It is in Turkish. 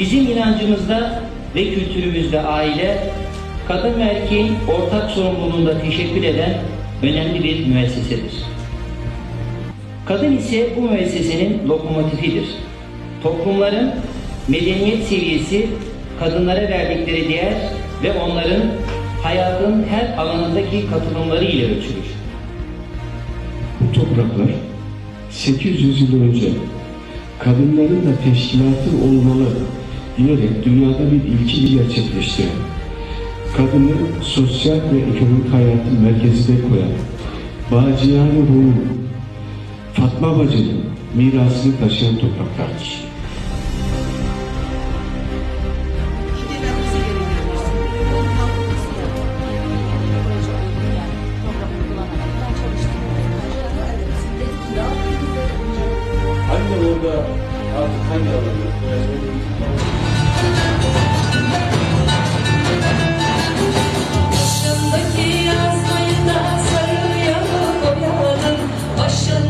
Bizim inancımızda ve kültürümüzde aile, kadın ve erkeğin ortak sorumluluğunda teşekkür eden önemli bir müessesedir. Kadın ise bu müessesenin lokomotifidir. Toplumların medeniyet seviyesi kadınlara verdikleri değer ve onların hayatın her alanındaki katılımları ile ölçülür. Bu topraklar 800 yıl önce kadınların da teşkilatı olmalı diyerek dünyada bir ilki gerçekleştiren, kadını sosyal ve ekonomik hayatın merkezine koyan, Baciyane ruhun, Fatma Bacı'nın mirasını taşıyan topraklardır. Anne orada artık hangi alanda?